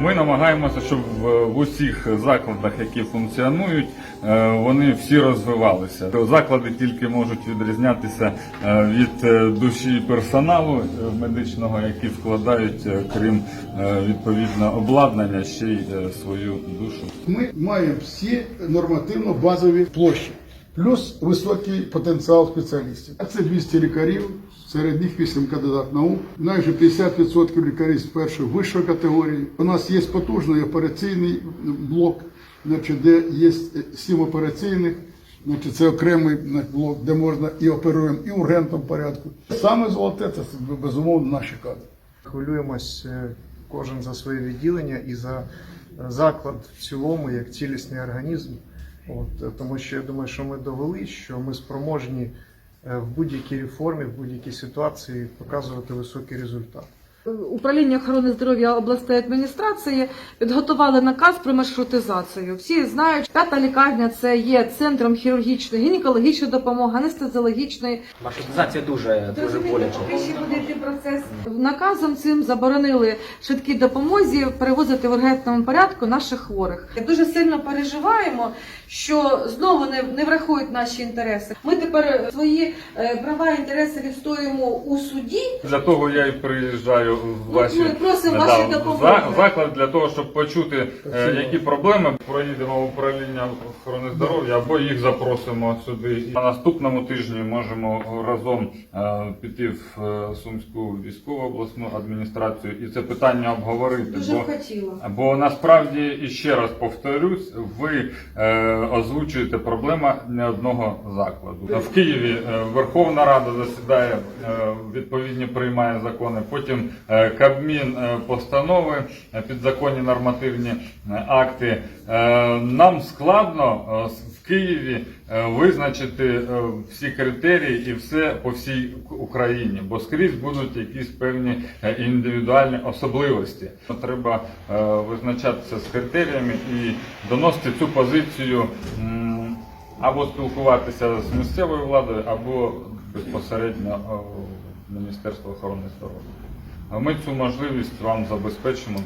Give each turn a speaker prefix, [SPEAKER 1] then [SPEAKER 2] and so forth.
[SPEAKER 1] Ми намагаємося, щоб в, усіх закладах, які функціонують, е, вони всі розвивалися. Заклади тільки можуть відрізнятися е, від е, душі персоналу медичного, які вкладають, крім е, відповідно обладнання, ще й свою душу.
[SPEAKER 2] Ми маємо всі нормативно-базові площі, плюс високий потенціал спеціалістів. А це 200 лікарів, серед них 8 кандидат наук, майже 50% лікарів з першої вищої категорії. У нас є потужний операційний блок, де є 7 операційних. Значить, це окремий блок, де можна і оперуємо, і в ургентному порядку. Саме золоте це безумовно наші кадри.
[SPEAKER 3] Хвилюємось е, кожен за своє відділення і за е, заклад в цілому, як цілісний організм. От, е, тому що я думаю, що ми довели, що ми спроможні е, в будь-якій реформі, в будь-якій ситуації показувати високий результат.
[SPEAKER 4] Управління охорони здоров'я обласної адміністрації підготували наказ про маршрутизацію. Всі знають, п'ята лікарня це є центром хірургічної, гінекологічної допомоги, анестезіологічної.
[SPEAKER 5] Маршрутизація дуже дуже боляче.
[SPEAKER 4] Ще буде йти процес. Наказом цим заборонили швидкій допомозі перевозити в ургентному порядку наших хворих. Дуже сильно переживаємо, що знову не, не врахують наші інтереси. Ми тепер свої е, права і інтереси відстоюємо у суді.
[SPEAKER 1] Для того я і приїжджаю в ваші
[SPEAKER 4] ми просимо
[SPEAKER 1] да,
[SPEAKER 4] вашої допомоги.
[SPEAKER 1] за- заклад для того, щоб почути, е, які проблеми. Проїдемо в управління охорони здоров'я або їх запросимо сюди. І на наступному тижні можемо разом е, піти в е, Сумську військову обласну адміністрацію і це питання обговорити.
[SPEAKER 4] Дуже
[SPEAKER 1] бо
[SPEAKER 4] б хотіла.
[SPEAKER 1] Бо насправді і ще раз повторюсь, ви е, озвучуєте проблема не одного закладу. В Києві е, Верховна Рада засідає, е, відповідні приймає закони. Потім Кабмін е, постанови, е, підзаконні нормативні е, акти. Е, нам складно е, в Києві е, визначити е, всі критерії і все по всій Україні, бо скрізь будуть якісь певні е, індивідуальні особливості. Треба е, визначатися з критеріями і доносити цю позицію або спілкуватися з місцевою владою, або безпосередньо е, Міністерство охорони здоров'я. Ми цю можливість вам забезпечимо.